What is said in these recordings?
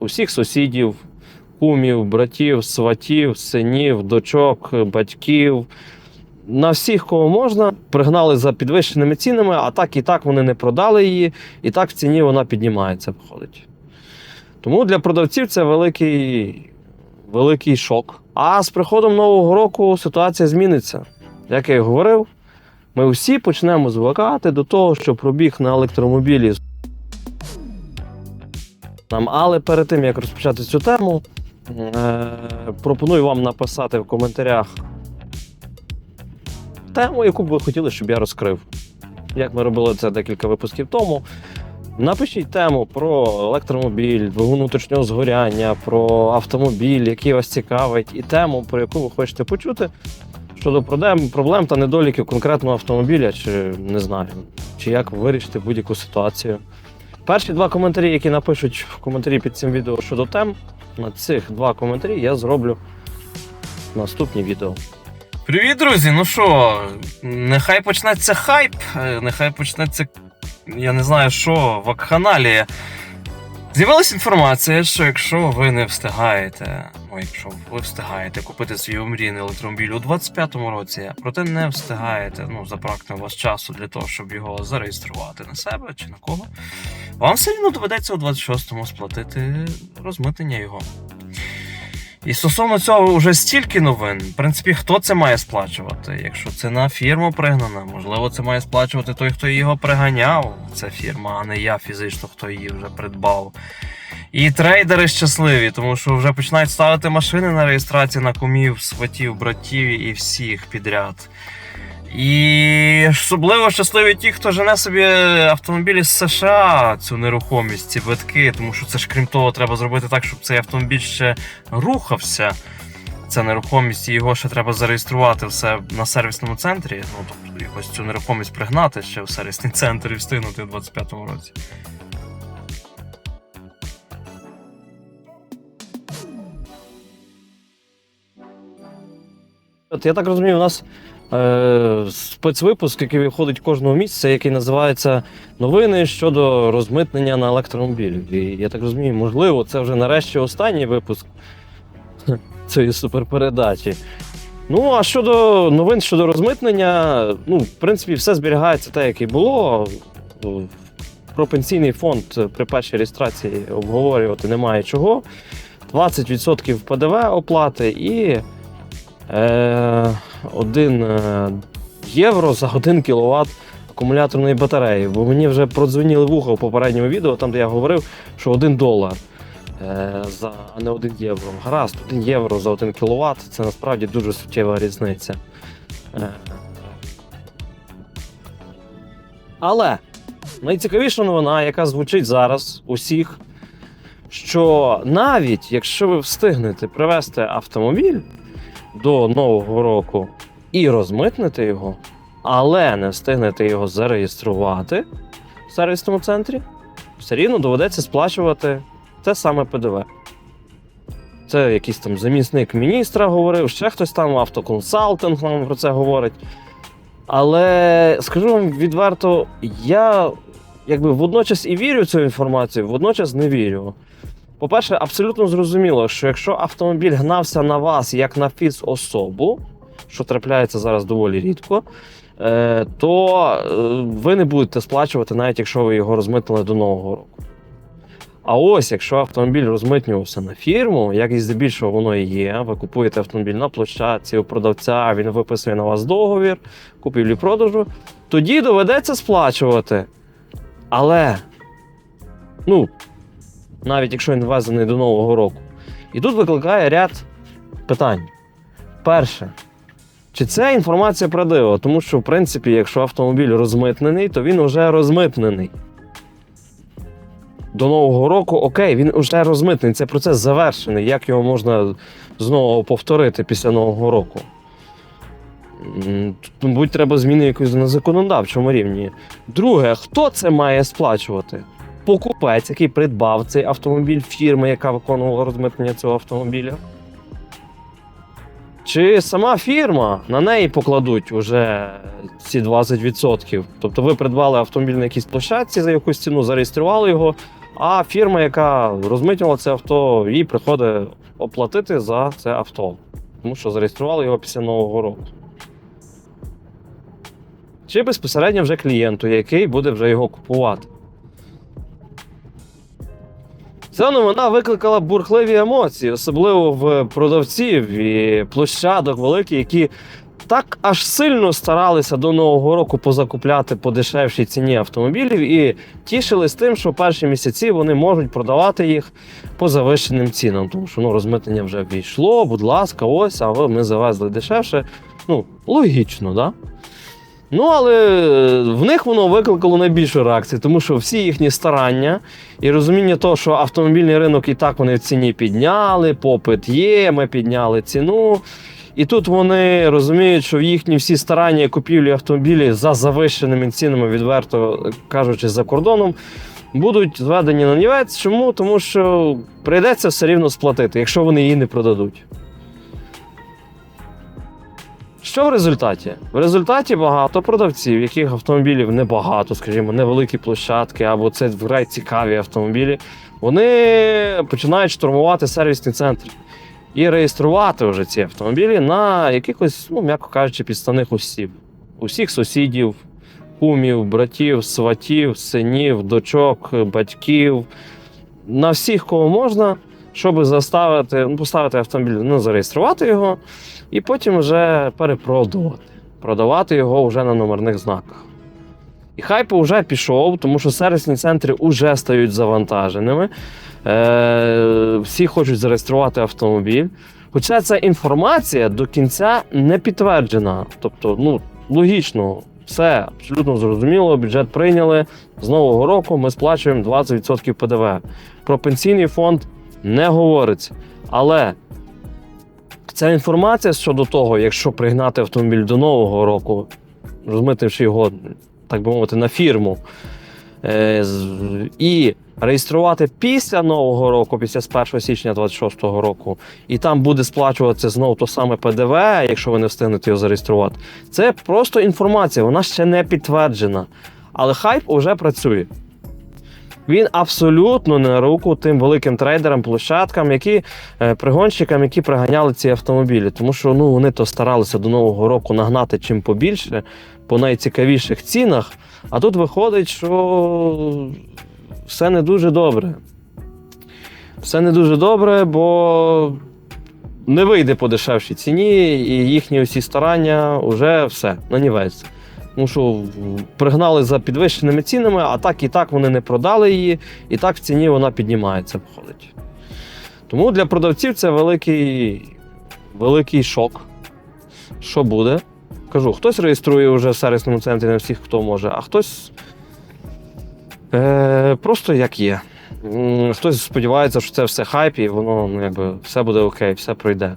усіх сусідів, кумів, братів, сватів, синів, дочок, батьків. На всіх, кого можна, пригнали за підвищеними цінами, а так і так вони не продали її, і так в ціні вона піднімається, виходить. Тому для продавців це великий, великий шок. А з приходом нового року ситуація зміниться. Як я і говорив, ми всі почнемо звикати до того, що пробіг на електромобілі. Нам, але перед тим як розпочати цю тему, е, пропоную вам написати в коментарях тему, яку б ви хотіли, щоб я розкрив. Як ми робили це декілька випусків тому. Напишіть тему про електромобіль, двигун внутрішнього згоряння, про автомобіль, який вас цікавить, і тему, про яку ви хочете почути щодо проблем, проблем та недоліків конкретного автомобіля, чи не знаю, чи як вирішити будь-яку ситуацію. Перші два коментарі, які напишуть в коментарі під цим відео щодо тем, на цих два коментарі я зроблю наступні відео. Привіт, друзі! Ну що, нехай почнеться хайп, е, нехай почнеться, я не знаю що, вакханалія. З'явилася інформація, що якщо ви не встигаєте, ну якщо ви встигаєте купити свій омрійний електромобіль у 25-му році, проте не встигаєте, ну, запракне у вас часу для того, щоб його зареєструвати на себе чи на кого, вам все одно доведеться у 26-му сплатити розмитнення його. І стосовно цього вже стільки новин. В принципі, хто це має сплачувати? Якщо це на фірму пригнана, можливо, це має сплачувати той, хто його приганяв. Це фірма, а не я фізично, хто її вже придбав. І трейдери щасливі, тому що вже починають ставити машини на реєстрацію на кумів, сватів, братів і всіх підряд. І особливо щасливі ті, хто жене собі автомобілі з США, цю нерухомість, ці витки, тому що це ж крім того, треба зробити так, щоб цей автомобіль ще рухався. Це нерухомість, і його ще треба зареєструвати все на сервісному центрі. Ну тобто якось цю нерухомість пригнати ще в сервісний центр і встигнути у 25-му році. От я так розумію, у нас спецвипуск, який виходить кожного місяця, який називається Новини щодо розмитнення на електромобілів. І я так розумію, можливо, це вже нарешті останній випуск цієї суперпередачі. Ну, а щодо новин щодо розмитнення, ну, в принципі, все зберігається те, як і було. Про пенсійний фонд при першій реєстрації обговорювати немає чого. 20% ПДВ оплати і е, 1 е, євро за 1 кВт акумуляторної батареї. Бо мені вже продзвоніли вуха в попередньому відео, там де я говорив, що 1 долар е, за а не 1 євро. Гаразд, 1 євро за 1 кВт це насправді дуже суттєва різниця. Е, але найцікавіша новина, яка звучить зараз усіх, що навіть якщо ви встигнете привезти автомобіль до Нового року і розмитнити його, але не встигнете його зареєструвати в сервісному центрі, все рівно доведеться сплачувати те саме ПДВ. Це якийсь там замісник міністра говорив, ще хтось там, автоконсалтинг нам про це говорить. Але скажу вам відверто, я якби водночас і вірю в цю інформацію, водночас не вірю. По-перше, абсолютно зрозуміло, що якщо автомобіль гнався на вас як на фізособу, що трапляється зараз доволі рідко, е, то е, ви не будете сплачувати, навіть якщо ви його розмитнили до Нового року. А ось якщо автомобіль розмитнювався на фірму, як і здебільшого воно і є, ви купуєте автомобіль на площадці у продавця, він виписує на вас договір купівлі-продажу, тоді доведеться сплачувати. Але, ну, навіть якщо він ввезений до Нового року. І тут викликає ряд питань. Перше, чи це інформація правдива? Тому що, в принципі, якщо автомобіль розмитнений, то він вже розмитнений. До Нового року, окей, він вже розмитнений. Це процес завершений. Як його можна знову повторити після Нового року? Мабуть, треба зміни якось на законодавчому рівні. Друге, хто це має сплачувати? Покупець, який придбав цей автомобіль фірми, яка виконувала розмитнення цього автомобіля. Чи сама фірма на неї покладуть уже ці 20%. Тобто ви придбали автомобіль на якійсь площадці за якусь ціну, зареєстрували його, А фірма, яка розмитнювала це авто, їй приходить оплатити за це авто. Тому що зареєстрували його після Нового року. Чи безпосередньо вже клієнту, який буде вже його купувати. Ця новина викликала бурхливі емоції, особливо в продавців і площадок великих, які так аж сильно старалися до Нового року позакупляти по дешевшій ціні автомобілів і тішились тим, що перші місяці вони можуть продавати їх по завищеним цінам. Тому що ну, розмитнення вже війшло, будь ласка, ось, а ви ми завезли дешевше. Ну, логічно, да? Ну, але в них воно викликало найбільшу реакцію, тому що всі їхні старання і розуміння того, що автомобільний ринок і так вони в ціні підняли, попит є, ми підняли ціну. І тут вони розуміють, що їхні всі старання купівлі автомобілів за завищеними цінами, відверто кажучи, за кордоном, будуть зведені на нівець. Чому? Тому що прийдеться все рівно сплатити, якщо вони її не продадуть. Що в результаті? В результаті багато продавців, яких автомобілів небагато, скажімо, невеликі площадки, або це вкрай цікаві автомобілі, вони починають штурмувати сервісні центри і реєструвати вже ці автомобілі на якихось, ну, м'яко кажучи, підставних осіб. Усіх сусідів, кумів, братів, сватів, синів, дочок, батьків, на всіх, кого можна, щоб заставити, ну, поставити автомобіль, ну, зареєструвати його, і потім вже перепродувати. Продавати його вже на номерних знаках. І хайп вже пішов, тому що сервісні центри вже стають завантаженими. Е, всі хочуть зареєструвати автомобіль. Хоча ця інформація до кінця не підтверджена. Тобто, ну, логічно, все абсолютно зрозуміло, бюджет прийняли. З нового року ми сплачуємо 20% ПДВ. Про пенсійний фонд не говориться. Але ця інформація щодо того, якщо пригнати автомобіль до нового року, розмитивши його, так би мовити, на фірму, е, і реєструвати після нового року, після з 1 січня 26-го року, і там буде сплачуватися знову то саме ПДВ, якщо ви не встигнете його зареєструвати. Це просто інформація, вона ще не підтверджена. Але хайп уже працює. Він абсолютно не на руку тим великим трейдерам, площадкам, які е, пригонщикам, які приганяли ці автомобілі. Тому що ну, вони то старалися до нового року нагнати чим побільше, по найцікавіших цінах. А тут виходить, що все не дуже добре. Все не дуже добре, бо не вийде по дешевшій ціні, і їхні усі старання вже все, нанівець. Тому що пригнали за підвищеними цінами, а так і так вони не продали її, і так в ціні вона піднімається, виходить. Тому для продавців це великий, великий шок. Що буде? Кажу, хтось реєструє вже в сервісному центрі на всіх, хто може, а хтось е, просто як є. Хтось сподівається, що це все хайп, і воно ну, якби, все буде окей, все пройде.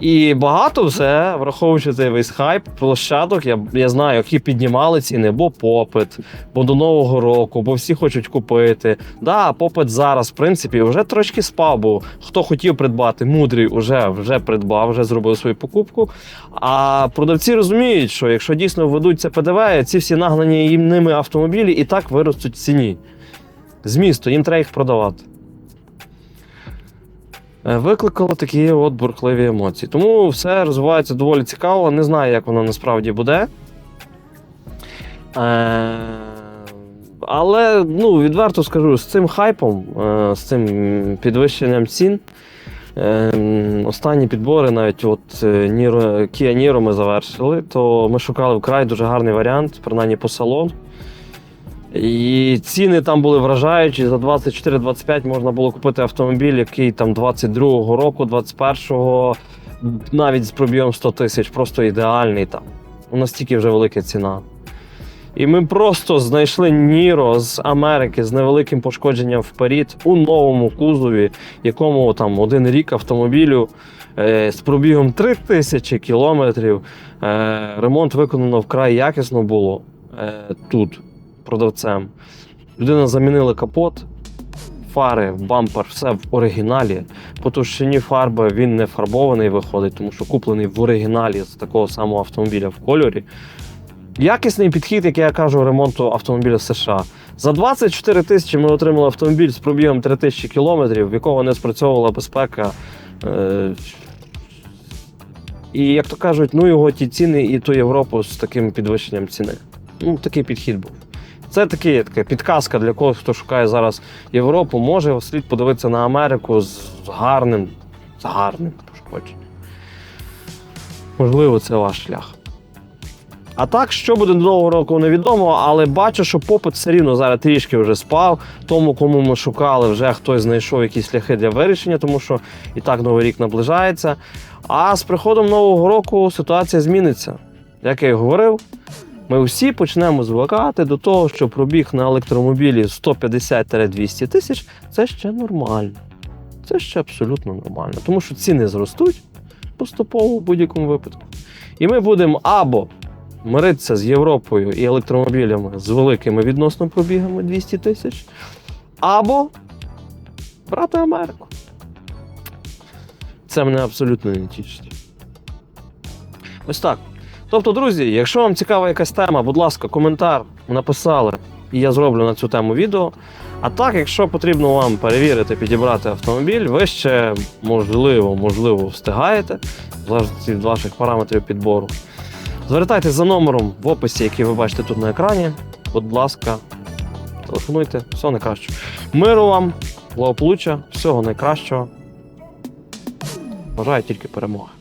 І багато все, враховуючи цей весь хайп, площадок, я, я знаю, які піднімали ціни, бо попит, бо до Нового року, бо всі хочуть купити. Да, попит зараз, в принципі, вже трошки спав, бо хто хотів придбати, мудрий вже, вже придбав, вже зробив свою покупку. А продавці розуміють, що якщо дійсно введуть це ПДВ, ці всі нагнані їм ними автомобілі і так виростуть ціні. Змісту, їм треба їх продавати. Е, Викликало такі от бурхливі емоції. Тому все розвивається доволі цікаво. Не знаю, як воно насправді буде. Е, але ну, відверто скажу, з цим хайпом, е, з цим підвищенням цін. Останні підбори, навіть от Niro, Kia Niro ми завершили, то ми шукали вкрай дуже гарний варіант, принаймні по салону. І ціни там були вражаючі. За 24-25 можна було купити автомобіль, який там 22-го року, 21-го, навіть з пробігом 100 тисяч, просто ідеальний там. У настільки вже велика ціна. І ми просто знайшли Ніро з Америки з невеликим пошкодженням вперед у новому кузові, якому там один рік автомобілю е, з пробігом 3 тисячі кілометрів. Е, ремонт виконано вкрай якісно було е, тут продавцем. Людина замінила капот, фари, бампер, все в оригіналі. По товщині фарби він не фарбований виходить, тому що куплений в оригіналі з такого самого автомобіля в кольорі. Якісний підхід, як я кажу, ремонту автомобіля США. За 24 тисячі ми отримали автомобіль з пробігом 3 тисячі кілометрів, в якого не спрацьовувала безпека. Е, і як то кажуть, ну його ті ціни і ту Європу з таким підвищенням ціни. Ну, такий підхід був. Це такі, така підказка для когось, хто шукає зараз Європу, може слід подивитися на Америку з гарним, з гарним пошкодженням. Можливо, це ваш шлях. А так, що буде до нового року, невідомо, але бачу, що попит все рівно зараз трішки вже спав. Тому, кому ми шукали, вже хтось знайшов якісь шляхи для вирішення, тому що і так новий рік наближається. А з приходом нового року ситуація зміниться. Як я і говорив, ми всі почнемо звикати до того, що пробіг на електромобілі 150-200 тисяч це ще нормально. Це ще абсолютно нормально. Тому що ціни зростуть поступово в будь-якому випадку. І ми будемо або миритися з Європою і електромобілями з великими відносно пробігами 200 тисяч, або брати Америку. Це мене абсолютно не тішить. Ось так. Тобто, друзі, якщо вам цікава якась тема, будь ласка, коментар написали, і я зроблю на цю тему відео. А так, якщо потрібно вам перевірити, підібрати автомобіль, ви ще можливо, можливо, встигаєте, залежно від ваших параметрів підбору. Звертайтесь за номером в описі, який ви бачите тут на екрані. Будь ласка, телефонуйте, всього найкращого. Миру вам, благополуччя, всього найкращого. Бажаю тільки перемоги.